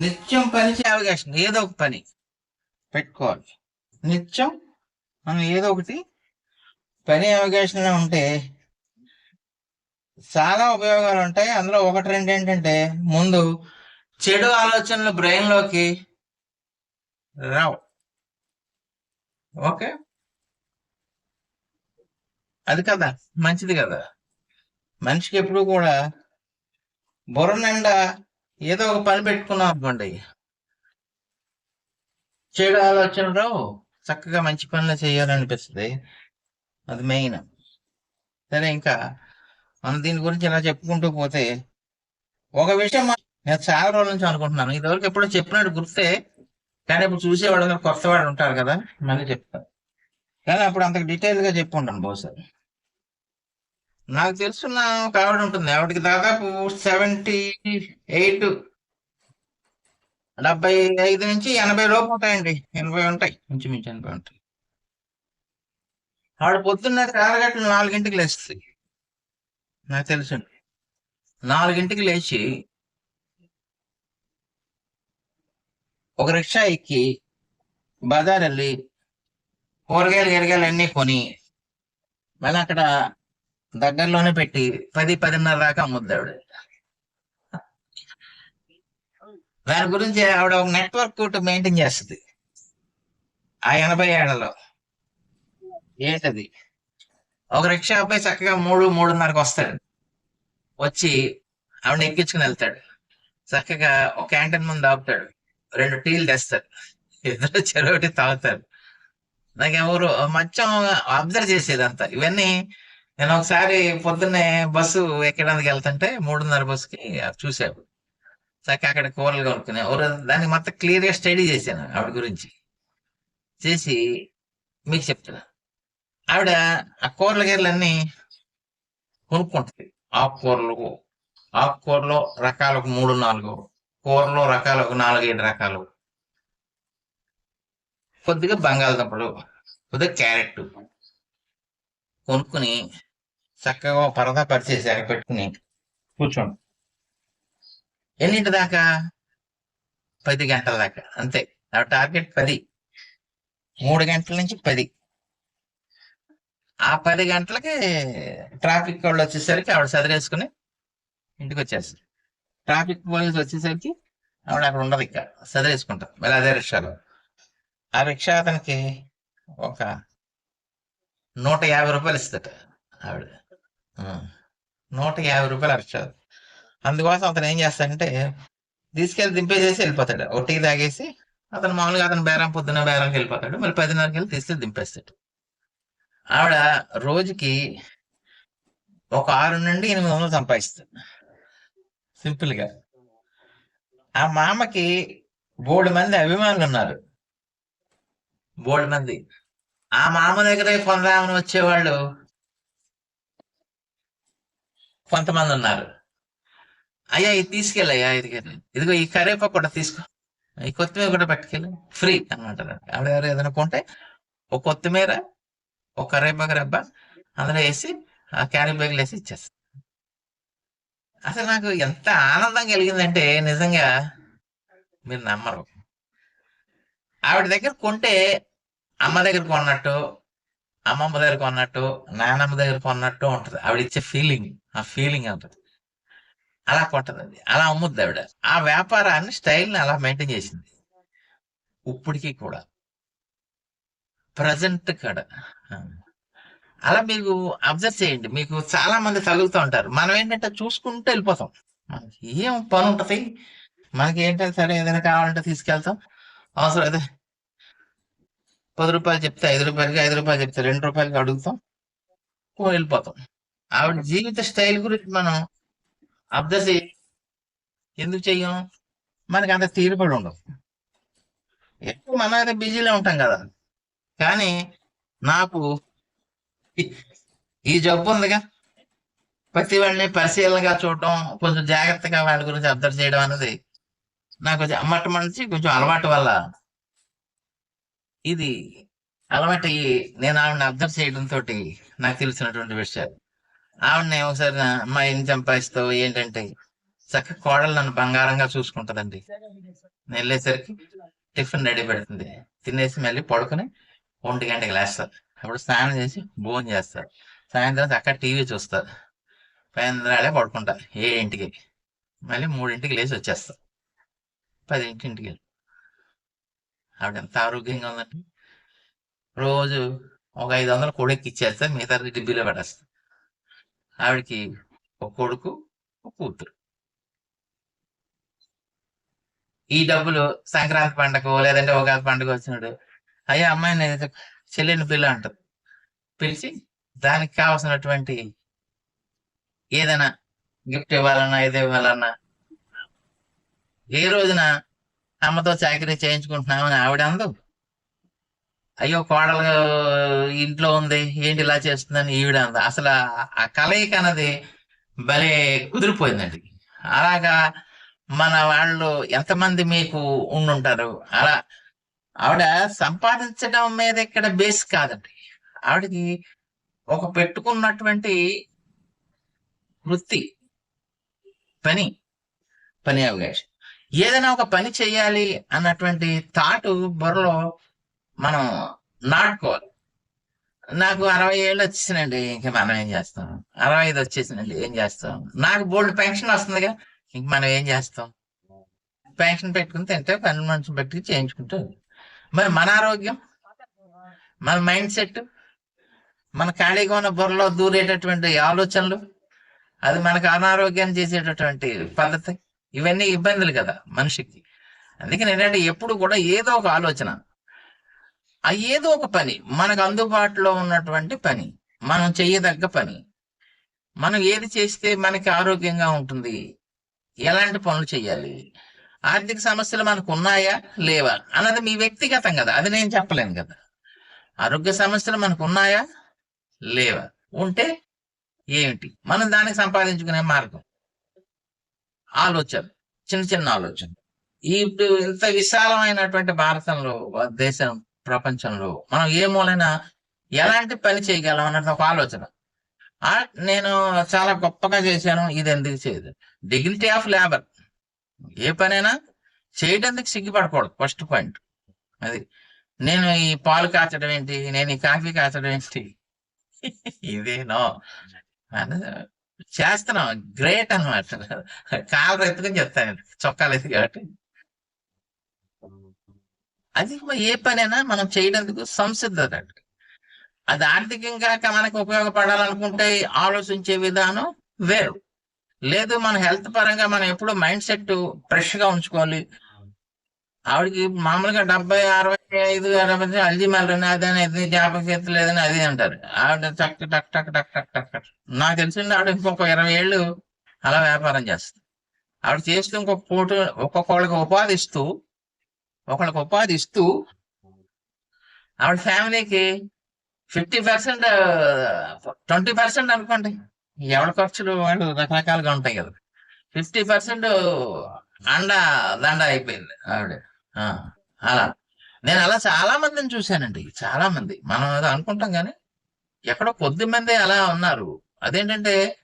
నిత్యం పని చేయ అవకాశం ఏదో ఒక పని పెట్టుకోవాలి. నిత్యం మనం ఏదో ఒకటి పని అవకాశంలో ఉంటే చాలా ఉపయోగాలు ఉంటాయి. అందులో ఒకటి రెండు ఏంటంటే ముందు చెడు ఆలోచనలు బ్రెయిన్లోకి రావు. ఓకే? అది కదా. మంచిది కదా. మనిషికి ఎప్పుడు కూడా బుర్ర నిండా ఏదో ఒక పని పెట్టుకున్నాం అనుకోండి. చెడు ఆలోచన రావు చక్కగా మంచి పనులు చేయాలనిపిస్తుంది. అది మెయిన్. సరే ఇంకా మనం దీని గురించి ఇలా చెప్పుకుంటూ పోతే ఒక విషయం నేను చాలా రోజుల నుంచి అనుకుంటున్నాను. ఇదివరకు ఎప్పుడో చెప్పినట్టు గుర్తే కానీ ఇప్పుడు చూసేవాడు కొత్తవాడు ఉంటారు కదా మళ్ళీ చెప్తాను కానీ అప్పుడు అంత డీటెయిల్గా చెప్పుకుంటాను బహుశా. నాకు తెలుసున్న ఒక ఆవిడ ఉంటుంది. ఆవిడకి దాదాపు సెవెంటీ ఎయిట్ డెబ్బై ఐదు నుంచి ఎనభై లోపు ఉంటాయండి. ఎనభై ఉంటాయి. ఇంచుమించు ఎనభై ఉంటాయి. ఆవిడ పొద్దున్న కారగట్లు నాలుగింటికి లేస్తుంది. నాకు తెలుసు. నాలుగింటికి లేచి ఒక రిక్షా ఎక్కి బజార్ వెళ్ళి కూరగాయలు గిరగాయలు అన్నీ కొని మళ్ళీ అక్కడ దగ్గరలోనే పెట్టి పది పదిన్నర దాకా అమ్ముద్ది ఆవిడ. దాని గురించి ఆవిడ ఒక నెట్వర్క్ మెయింటైన్ చేస్తుంది. ఆ ఎనభై ఏళ్ళలో ఏంటది? ఒక రిక్షా అబ్బాయి చక్కగా మూడు మూడున్నరకు వస్తాడు. వచ్చి ఆవిడ ఎక్కించుకుని వెళ్తాడు. చక్కగా ఒక క్యాంటీన్ ముందు ఆపుతాడు. రెండు టీలు తెస్తాడు. ఇద్దరు చెరొకటి తాగుతారు. నాకు ఎవరు మంచం అబ్జర్వ్ చేసేదంతా. ఇవన్నీ నేను ఒకసారి పొద్దున్నే బస్సు ఎక్కడానికి వెళ్తుంటే మూడున్నర బస్సుకి చూసాడు చక్కగా అక్కడ కూరలు కొనుక్కునే దాన్ని మొత్తం క్లియర్గా స్టడీ చేశాను ఆవిడ గురించి. చేసి మీకు చెప్తాను ఆవిడ ఆ కూరల గీరలన్నీ కొనుక్కుంటుంది. ఆకుకూరలు ఆకుకూరలో రకాలు ఒక మూడు నాలుగు కూరలో రకాలు ఒక నాలుగైదు రకాలు. కొద్దిగా బంగాళదుంపలు కొద్దిగా క్యారెట్ కొనుక్కుని చక్కగా పరదా పరిచేసి అక్కడ పెట్టుకుని కూర్చోండి ఎన్నింటి దాకా పది గంటల దాకా అంతే ఆ టార్గెట్ పది మూడు గంటల నుంచి పది ఆ పది గంటలకి ట్రాఫిక్ వాళ్ళు వచ్చేసరికి ఆవిడ చదివేసుకుని ఇంటికి వచ్చేస్తారు ట్రాఫిక్ పోలీస్ వచ్చేసరికి ఆవిడ అక్కడ ఉండదు ఇక చదివేసుకుంటారు మళ్ళీ అదే రిక్షాలో ఆ రిక్షా అతనికి ఒక నూట యాభై రూపాయలు ఇస్తాట ఆవిడ నూట యాభై రూపాయలు అరిచాడు అందుకోసం అతను ఏం చేస్తాడంటే తీసుకెళ్ళి దింపేసేసి వెళ్ళిపోతాడు. ఒక టీ తాగేసి అతను మామూలుగా అతను బేరం పొద్దున బేరంకి వెళ్ళిపోతాడు. మళ్ళీ పదిన్నరకి వెళ్ళి తీసుకెళ్ళి దింపేస్తాడు. ఆవిడ రోజుకి ఒక ఆరు నుండి ఎనిమిది వందలు సంపాదిస్తుంది సింపుల్గా. ఆ మామకి బోడు మంది అభిమానులు ఉన్నారు. బోల్డ్ మంది. ఆ మామ దగ్గరే కొందామని వచ్చేవాళ్ళు కొంతమంది ఉన్నారు. అయ్యా ఇది తీసుకెళ్ళయ్యా ఇది ఇదిగో ఈ కరేపాకు కూడా తీసుకో. ఈ కొత్తిమీర కూడా పట్టుకెళ్ళి. ఫ్రీ అనమాట ఆవిడ ఎవరు ఏదైనా కొంటే ఒక కొత్తిమీర ఒక కరేపాకు రెబ్బ అందులో వేసి ఆ క్యారీ బ్యాగ్లో వేసి ఇచ్చేస్తా. అసలు నాకు ఎంత ఆనందం కలిగిందంటే నిజంగా మీరు నమ్మరు. ఆవిడ దగ్గర కొంటే అమ్మ దగ్గర కొన్నట్టు అమ్మమ్మ దగ్గర కొన్నట్టు నానమ్మ దగ్గర కొన్నట్టు ఉంటది. ఆవిడ ఇచ్చే ఫీలింగ్ ఆ ఫీలింగ్ ఉంటుంది అలా కొంటది అది అలా అమ్ముద్ది ఆవిడ. ఆ వ్యాపారాన్ని స్టైల్ని అలా మెయింటైన్ చేసింది. ఇప్పటికీ కూడా. ప్రజెంట్ కాడ. అలా మీకు అబ్జర్వ్ చేయండి. మీకు చాలా మంది తగులుతూ ఉంటారు. మనం ఏంటంటే చూసుకుంటూ వెళ్ళిపోతాం. మనకి ఏం పని ఉంటది? మనకి ఏంటంటే సరే ఏదైనా కావాలంటే తీసుకెళ్తాం. అవసరం అయితే పది రూపాయలు చెప్తే ఐదు రూపాయలకి ఐదు రూపాయలు చెప్తే రెండు రూపాయలకి అడుగుతాం వెళ్ళిపోతాం. ఆవిడ జీవిత స్టైల్ గురించి మనం అబ్జర్వ్ ఎందుకు చెయ్యం? మనకి అంత తీరుబడి ఉండదు. ఎక్కువ మనం అయితే బిజీలో ఉంటాం కదా. కానీ నాకు ఈ- జబ్బు ఉందిగా. ప్రతి వాళ్ళని పరిశీలనగా చూడటం కొంచెం జాగ్రత్తగా వాళ్ళ గురించి అబ్జర్వ్ చేయడం అనేది నాకు కొంచెం అమ్మటం కొంచెం అలవాటు వల్ల ఇది అలవాటు అయ్యి నేను ఆవిడని అబ్జర్వ్ చేయడం తోటి నాకు తెలిసినటువంటి విషయాలు. ఆవిడని ఒకసారి నా- అమ్మా ఏం సంపాదిస్తావు ఏంటంటే చక్కగా కోడలు నన్ను బంగారంగా చూసుకుంటదండి. నేను వెళ్ళేసరికి టిఫిన్ రెడీ పెడుతుంది. తినేసి మళ్ళీ పడుకొని ఒంటి గంటకి లేస్తారు. అప్పుడు స్నానం చేసి భోజనం చేస్తారు. సాయంత్రం చక్కగా టీవీ చూస్తారు. సాయంత్రాలే ఏ ఏడింటికి మళ్ళీ మూడింటికి లేచి వచ్చేస్తా పదింటింటికి ఆవిడ ఎంత ఆరోగ్యంగా ఉందండి రోజు ఒక ఐదు వందలు కొడుకు ఇచ్చేస్తే మిగతా డిబ్బీలో పడేస్తా. ఆవిడకి ఒక కొడుకు ఒక కూతురు. ఈ డబ్బులు సంక్రాంతి పండగ లేదంటే ఉగాది పండుగ వచ్చినాడు అయ్యా అమ్మాయిని చెల్లెని చెల్లిని పిల్ల అంటది పిలిచి దానికి కావాల్సినటువంటి ఏదైనా గిఫ్ట్ ఇవ్వాలన్నా ఏది ఇవ్వాలన్నా ఏ రోజున అమ్మతో చాకరీ చేయించుకుంటున్నామని ఆవిడ అందు అయ్యో కోడలు ఇంట్లో ఉంది ఏంటి ఇలా చేస్తుందని ఈవిడ అంది అసలు ఆ- కలయిక అన్నది భలే కుదిరిపోయిందండి. అలాగా మన వాళ్ళు ఎంతమంది మీకు ఉండుంటారు? అలా ఆవిడ సంపాదించడం మీద ఇక్కడ బేస్ కాదండి. ఆవిడకి ఒక పెట్టుకున్నటువంటి వృత్తి పని పని అవకాశం ఏదైనా ఒక పని చేయాలి అన్నటువంటి థాటు బుర్రలో మనం నాటుకోవాలి. నాకు అరవై ఏళ్ళు వచ్చేసినండి ఇంక మనం ఏం చేస్తాం? అరవై ఐదు వచ్చేసినండి ఏం చేస్తాం? నాకు బోల్డ్ పెన్షన్ వస్తుందిగా ఇంక మనం ఏం చేస్తాం? పెన్షన్ పెట్టుకుని తింటే పని మనిషి పెట్టి చేయించుకుంటూ మరి మన ఆరోగ్యం మన మైండ్ సెట్ మన ఖాళీగా ఉన్న బుర్రలో దూరేటటువంటి ఆలోచనలు అది మనకు అనారోగ్యాన్ని చేసేటటువంటి పద్ధతి. ఇవన్నీ ఇబ్బందులు కదా మనిషికి. అందుకని ఏంటంటే ఎప్పుడు కూడా ఏదో ఒక ఆలోచన. ఆ ఏదో ఒక పని మనకు అందుబాటులో ఉన్నటువంటి పని మనం చేయదగ్గ పని. మనం ఏది చేస్తే మనకి ఆరోగ్యంగా ఉంటుంది ఎలాంటి పనులు చేయాలి ఆర్థిక సమస్యలు మనకు ఉన్నాయా లేవా అన్నది మీ వ్యక్తిగతం కదా అది నేను చెప్పలేను కదా. ఆరోగ్య సమస్యలు మనకు ఉన్నాయా లేవా ఉంటే ఏమిటి? మనం దానికి సంపాదించుకునే మార్గం. ఆలోచన చిన్న చిన్న ఆలోచన ఇప్పుడు ఇంత విశాలమైనటువంటి భారతంలో దేశం ప్రపంచంలో మనం ఏ మూలైనా ఎలాంటి పని చేయగలం అన్నది ఒక ఆలోచన. నేను చాలా గొప్పగా చేశాను ఇది ఎందుకు చేయదు. డిగ్నిటీ ఆఫ్ లేబర్ ఏ పనైనా చేయడానికి సిగ్గుపడకూడదు ఫస్ట్ పాయింట్ అది నేను ఈ పాలు కాచడం ఏంటి? నేను ఈ కాఫీ కాచడం ఏంటి? ఇదేనో. చేస్తున్నాం గ్రేట్ అన్నమాట. కాలు ఎత్తుకుని చెప్తాను. చొక్కాలు కాబట్టి. అది ఏ పనైనా మనం చేయడానికి సంసిద్ధత అండి. అది ఆర్థికంగా మనకు ఉపయోగపడాలనుకుంటే ఆలోచించే విధానం వేరు. లేదు మన హెల్త్ పరంగా మనం ఎప్పుడు మైండ్ సెట్ ఫ్రెష్గా ఉంచుకోవాలి. ఆవిడకి మామూలుగా డెబ్బై అరవై ఐదు అరవై మళ్ళీ అదని ఇది జ్ఞాపకత లేదని అది అంటారు. ఆవిడ టక్ టక్ టక్ టక్ టక్ టక్ నాకు తెలిసింది ఆవిడ ఇంకొక ఇరవై ఏళ్ళు అలా వ్యాపారం చేస్తుంది. ఆవిడ చేస్తూ ఇంకొక పూట ఒక్కొక్కళ్ళకి ఉపాధి ఇస్తూ ఒకళ్ళకి ఉపాధి ఇస్తూ ఆవిడ ఫ్యామిలీకి ఫిఫ్టీ పర్సెంట్ ట్వంటీ పర్సెంట్ అనుకోండి. ఎవరి ఖర్చులు వాళ్ళు రకరకాలుగా ఉంటాయి కదా. ఫిఫ్టీ పర్సెంట్ అండ దండ అయిపోయింది ఆవిడ. అలా. నేను అలా చాలా మందిని చూశానండి. చాలా మంది. మనం ఏదో అనుకుంటాం కానీ ఎక్కడో కొద్ది మంది అలా ఉన్నారు. అదేంటంటే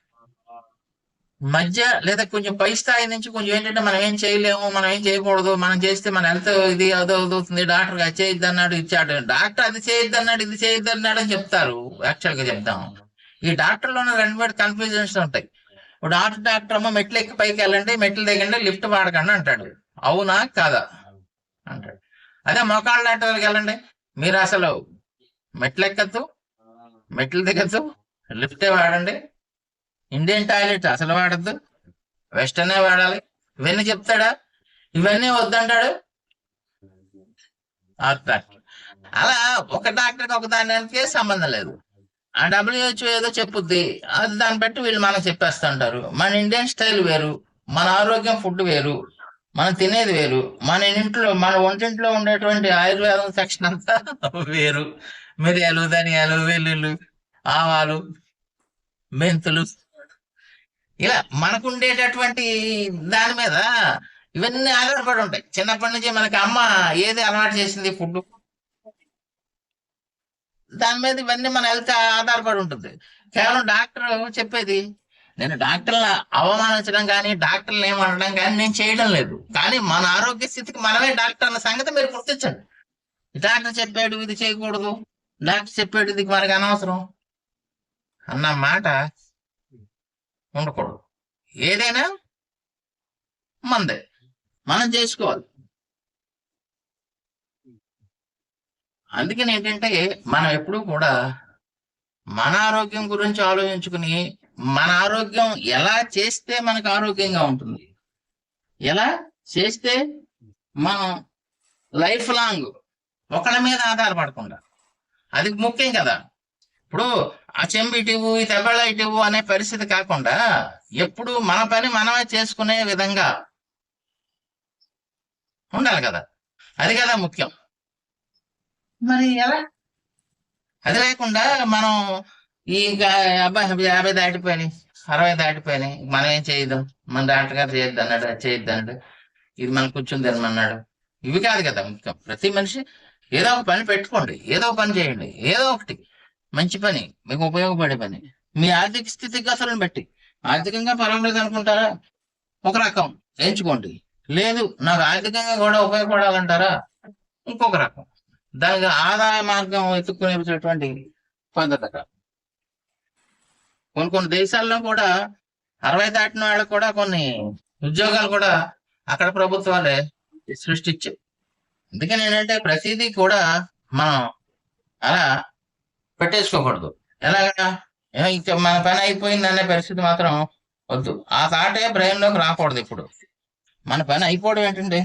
మధ్య లేదా కొంచెం పై స్థాయి నుంచి కొంచెం ఏంటంటే మనం ఏం చేయలేము మనం ఏం చేయకూడదు మనం చేస్తే మన హెల్త్ ఇది అదో అవుతుంది డాక్టర్ అది చేయొద్దు అన్నాడు ఇచ్చాడు డాక్టర్ అది చేయొద్దు అన్నాడు ఇది చేయొద్దు అన్నాడు అని చెప్తారు. యాక్చువల్గా చెప్తాం ఈ డాక్టర్లోనే రెండు మూడు కన్ఫ్యూజన్స్ ఉంటాయి. ఇప్పుడు డాక్టర్ అమ్మ మెట్లు ఎక్కి పైకి వెళ్ళండి మెట్లు దిగండి లిఫ్ట్ వాడకండి అంటాడు. అవునా? కాదా? అంటాడు. అదే మోకాళ్ళ డాక్టర్ వాళ్ళకి వెళ్ళండి. మీరు అసలు మెట్లు ఎక్కద్దు మెట్లు దిగద్దు లిఫ్టే వాడండి. ఇండియన్ టాయిలెట్ అసలు వాడద్దు. వెస్టర్నే వాడాలి. ఇవన్నీ చెప్తాడా? ఇవన్నీ వద్దంటాడు? డాక్టర్ అలా ఒక డాక్టర్కి ఒక దానికి సంబంధం లేదు. ఆ డబ్ల్యూహెచ్ఓ ఏదో చెప్పుద్ది. అది దాన్ని బట్టి వీళ్ళు మనకు చెప్పేస్తుంటారు. మన ఇండియన్ స్టైల్ వేరు. మన ఆరోగ్యం ఫుడ్ వేరు. మనం తినేది వేరు. మన ఇంట్లో మన ఒంటింట్లో ఉండేటువంటి ఆయుర్వేదం సెక్షన్ అంతా వేరు. మిరియాలు ధనియాలు వెల్లుల్లు ఆవాలు మెంతులు. ఇలా మనకు ఉండేటటువంటి దాని మీద ఇవన్నీ ఆధారపడి ఉంటాయి. చిన్నప్పటి నుంచి మనకి అమ్మ ఏది అలవాటు చేసింది ఫుడ్ దాని మీద ఇవన్నీ మన హెల్త్ ఆధారపడి ఉంటుంది. కేవలం డాక్టర్ చెప్పేది నేను డాక్టర్ల అవమానించడం కానీ డాక్టర్లు ఏమనడం కానీ నేను చేయడం లేదు. కానీ మన ఆరోగ్య స్థితికి మనమే డాక్టర్ అన్న సంగతి మీరు గుర్తించండి. డాక్టర్ చెప్పాడు ఇది చేయకూడదు. డాక్టర్ చెప్పాడు ఇది మనకి అనవసరం. అన్న మాట ఉండకూడదు. ఏదైనా మందే. మనం చేసుకోవాలి. అందుకని ఏంటంటే మనం ఎప్పుడూ కూడా మన ఆరోగ్యం గురించి ఆలోచించుకుని మన ఆరోగ్యం ఎలా చేస్తే మనకు ఆరోగ్యంగా ఉంటుంది? ఎలా చేస్తే మనం లైఫ్ లాంగ్ ఒకళ్ళ మీద ఆధారపడకుండా? అది ముఖ్యం కదా. ఇప్పుడు ఆ చెంబు ఇటివు ఈ తెబ్బళ్ళ ఇటివు అనే పరిస్థితి కాకుండా ఎప్పుడు మన పని మనమే చేసుకునే విధంగా ఉండాలి కదా. అది కదా ముఖ్యం. మరి ఎలా? అది లేకుండా మనం ఇంకా అబ్బాయి యాభై దాటిపోయినాయి అరవై దాటిపోయినాయి. మనం ఏం చేయదు మన డాక్టర్ గారు చేయొద్దు అన్నాడు చేయొద్దు అన్నాడు. ఇది మనం కూర్చుని తినమన్నాడు. ఇవి కాదు కదా ముఖ్యం ప్రతి మనిషి ఏదో ఒక పని పెట్టుకోండి ఏదో ఒక పని చేయండి ఏదో ఒకటి. మంచి పని మీకు ఉపయోగపడే పని. మీ ఆర్థిక స్థితిగతులను బట్టి. ఆర్థికంగా పర్వాలేదు అనుకుంటారా? ఒక రకం ఎంచుకోండి. లేదు నాకు ఆర్థికంగా కూడా ఉపయోగపడాలంటారా? ఇంకొక రకం. దానికి ఆదాయ మార్గం వెతుక్కునేటువంటి పద్ధతి కొన్ని కొన్ని దేశాల్లో కూడా అరవై దాటిన వాళ్ళకు కూడా కొన్ని ఉద్యోగాలు కూడా అక్కడ ప్రభుత్వాలే సృష్టించాయి అందుకని ఏంటంటే ప్రతిదీ కూడా మనం అలా పెట్టేసుకోకూడదు. ఎలాగా? ఇంకా మన పని అయిపోయింది అనే పరిస్థితి మాత్రం వద్దు. ఆ థాటే బ్రెయిన్లోకి రాకూడదు ఇప్పుడు. మన పని అయిపోవడం ఏంటండి?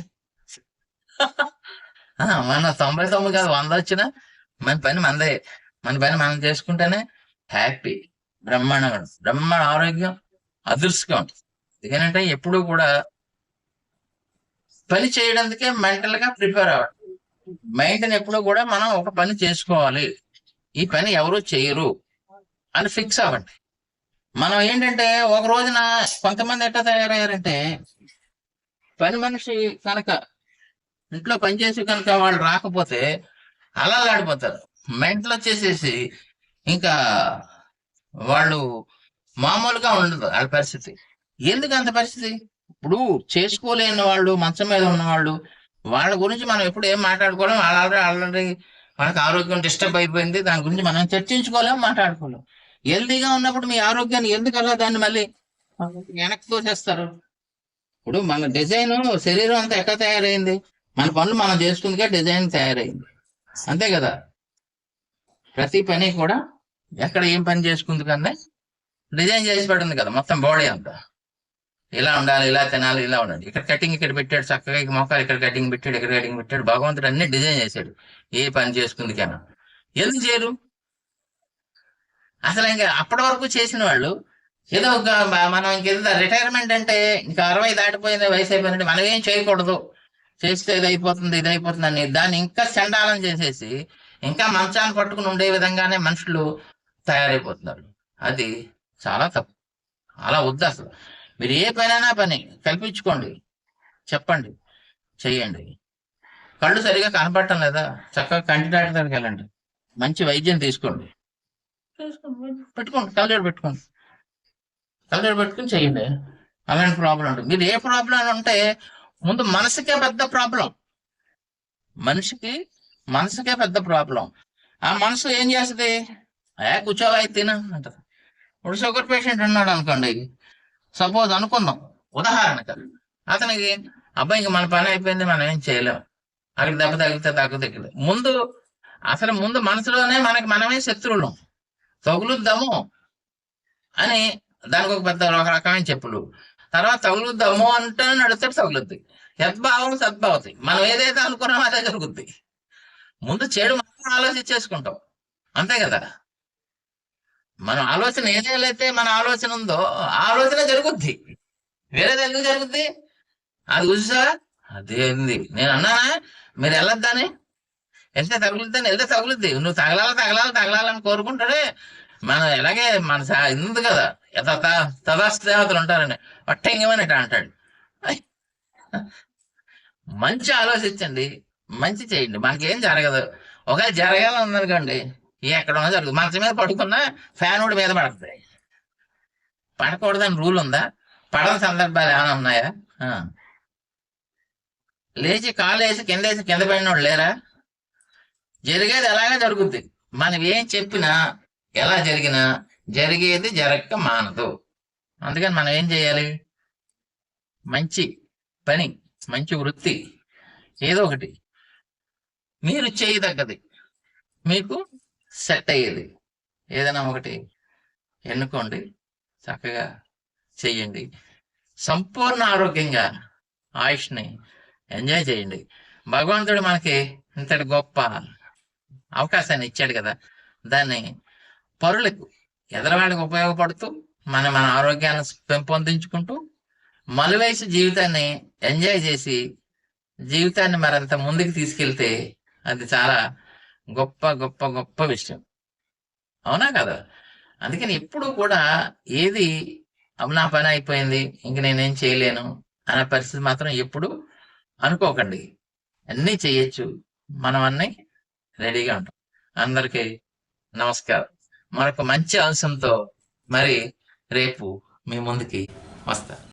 మన తొంభై తొమ్మిది కాదు వంద వచ్చినా మన పని మనదే మన పని మనం చేసుకుంటేనే హ్యాపీ. బ్రహ్మాండంగా ఉంటుంది. బ్రహ్మాండ ఆరోగ్యం అదృష్టంగా ఉంటుంది. ఎందుకంటే ఎప్పుడు కూడా పని చేయడానికే మెంటల్గా ప్రిపేర్ అవ్వాలి. మైండ్ ఎప్పుడు కూడా మనం ఒక పని చేసుకోవాలి. ఈ పని ఎవరు చేయరు అని ఫిక్స్ అవ్వండి. మనం ఏంటంటే ఒక రోజున కొంతమంది ఎట్లా తయారయ్యారంటే పని మనిషి కనుక ఇంట్లో పనిచేసి కనుక వాళ్ళు రాకపోతే అలలాడిపోతారు మెంటల్ వచ్చేసేసి ఇంకా వాళ్ళు మామూలుగా ఉండదు వాళ్ళ పరిస్థితి. ఎందుకు అంత పరిస్థితి? ఇప్పుడు చేసుకోలేని వాళ్ళు మంచం మీద ఉన్న వాళ్ళు వాళ్ళ గురించి మనం ఎప్పుడు ఏం మాట్లాడుకోలేం. వాళ్ళ ఆల్రెడీ ఆల్రెడీ వాళ్ళకి ఆరోగ్యం డిస్టర్బ్ అయిపోయింది. దాని గురించి మనం చర్చించుకోలేం మాట్లాడుకోలేం. హెల్దీగా ఉన్నప్పుడు మీ ఆరోగ్యాన్ని ఎందుకు అలా దాన్ని మళ్ళీ వెనక్కి తోసేస్తారు? ఇప్పుడు మన డిజైన్ శరీరం అంతా ఎక్కడ తయారైంది? మన పనులు మనం చేసుకుందిగా డిజైన్ తయారైంది. అంతే కదా? ప్రతి పని కూడా ఎక్కడ ఏం పని చేసుకుంది కన్నా? డిజైన్ చేసి పడింది కదా మొత్తం బాడీ అంతా. ఇలా ఉండాలి ఇలా తినాలి ఇలా ఉండాలి. ఇక్కడ కటింగ్ ఇక్కడ పెట్టాడు చక్కగా మొక్కలు ఇక్కడ కటింగ్ పెట్టాడు ఇక్కడ కటింగ్ పెట్టాడు. భగవంతుడు అన్ని డిజైన్ చేశాడు ఏ పని చేసుకుంది కన్నా. ఎందుకు చేయరు? అసలు ఇంకా అప్పటి వరకు చేసిన వాళ్ళు ఏదో ఒక మనం ఇంకేదో రిటైర్మెంట్ అంటే ఇంకా అరవై దాటిపోయింది వయసు అయిపోయిందంటే మనం ఏం చేయకూడదు. చేస్తే ఇది అయిపోతుంది ఇది అయిపోతుంది అని దాన్ని ఇంకా చండాలం చేసేసి ఇంకా మంచాన్ని పట్టుకుని ఉండే విధంగానే మనుషులు తయారైపోతున్నారు. అది చాలా తప్పు. అలా వద్దు అసలు. మీరు ఏ పనైనా పని. కల్పించుకోండి. చెప్పండి. చెయ్యండి. కళ్ళు సరిగా కనపడటం లేదా? చక్కగా కంటి డాక్టర్ దగ్గరికి వెళ్ళండి. మంచి వైద్యం తీసుకోండి. పెట్టుకోండి. కళ్ళజోడు పెట్టుకోండి. కళ్ళజోడు పెట్టుకుని చెయ్యండి. అలాంటి ప్రాబ్లం ఉంటుంది. మీరు ఏ ప్రాబ్లం ఉంటే ముందు మనసుకే పెద్ద ప్రాబ్లం. మనిషికి మనసుకే పెద్ద ప్రాబ్లం. ఆ మనసు ఏం చేస్తుంది? ఏ కూర్చోవా తిన అంటారు. ఇప్పుడు షుగర్ పేషెంట్ ఉన్నాడు అనుకోండి సపోజ్ అనుకుందాం ఉదాహరణకు అతనికి అబ్బాయి ఇంక మన పని అయిపోయింది మనం ఏం చేయలేం. అక్కడ దెబ్బ తగిలితే దెబ్బ తగ్గదు ముందు అసలు ముందు మనసులోనే మనకి మనమే శత్రువులం. తగులుద్దాము అని దానికి ఒక పెద్ద ఒక రకమైన చెప్పులు. తర్వాత తగులుద్దాము అంటే నడితే తగులుద్ది. యద్భావం సద్భావతి. మనం ఏదైతే అనుకున్నామో అదే జరుగుద్ది. ముందు చెడు మనం ఆలోచించేసుకుంటాం. అంతే కదా? మన ఆలోచన ఏదైతే మన ఆలోచన ఉందో ఆ ఆలోచన జరుగుద్ది. వేరేది ఎందుకు జరుగుద్ది? అది చూసా అదేంది నేను అన్నానా? మీరు వెళ్ళొద్దని వెళ్తే తగులుద్దని వెళ్తే తగులుద్ది. నువ్వు తగలాలి తగలాలి తగలాలని కోరుకుంటాడే మనం ఎలాగే మన ఇంది కదా. యథ తదాస్తు దేవతలు ఉంటారని. పట్టంగమని ఇట్లా అంటాడు మంచి ఆలోచించండి. మంచి చేయండి. మనకేం జరగదు. ఒకవేళ జరగాలని ఉందనుకోండి ఎక్కడ జరుగుతుంది. మంచం మీద పడుకున్నా ఫ్యాన్ ఒకటి మీద పడుతుంది. పడకూడదని రూల్ ఉందా? పడని సందర్భాలు ఏమైనా ఉన్నాయా? లేచి కాలు వేసి కింద వేసి కింద పడిన వాళ్ళు లేరా? జరిగేది అలాగే జరుగుద్ది? మనం ఏం చెప్పినా ఎలా జరిగినా జరిగేది జరగక మానదు. అందుకని మనం ఏం చేయాలి? మంచి పని మంచి వృత్తి ఏదో ఒకటి. మీరు చేయదగ్గది. మీకు సెట్ అయ్యేది. ఏదైనా ఒకటి ఎన్నుకోండి చక్కగా చేయండి సంపూర్ణ ఆరోగ్యంగా ఆయుష్ని ఎంజాయ్ చేయండి. భగవంతుడు మనకి ఇంతటి గొప్ప అవకాశాన్ని ఇచ్చాడు కదా దాన్ని పరులకు ఎదరవాడికి ఉపయోగపడుతూ మన మన ఆరోగ్యాన్ని పెంపొందించుకుంటూ మలువేసి జీవితాన్ని ఎంజాయ్ చేసి జీవితాన్ని మరింత ముందుకు తీసుకెళ్తే అది చాలా గొప్ప గొప్ప గొప్ప విషయం. అవునా కదా? అందుకని ఎప్పుడు కూడా ఏది నా పని అయిపోయింది ఇంక నేనేం చేయలేను అనే పరిస్థితి మాత్రం ఎప్పుడు అనుకోకండి. అన్నీ చేయొచ్చు మనం అన్నీ రెడీగా ఉంటాం. అందరికీ నమస్కారం. మరొక మంచి అంశంతో మరి రేపు మీ ముందుకి వస్తా.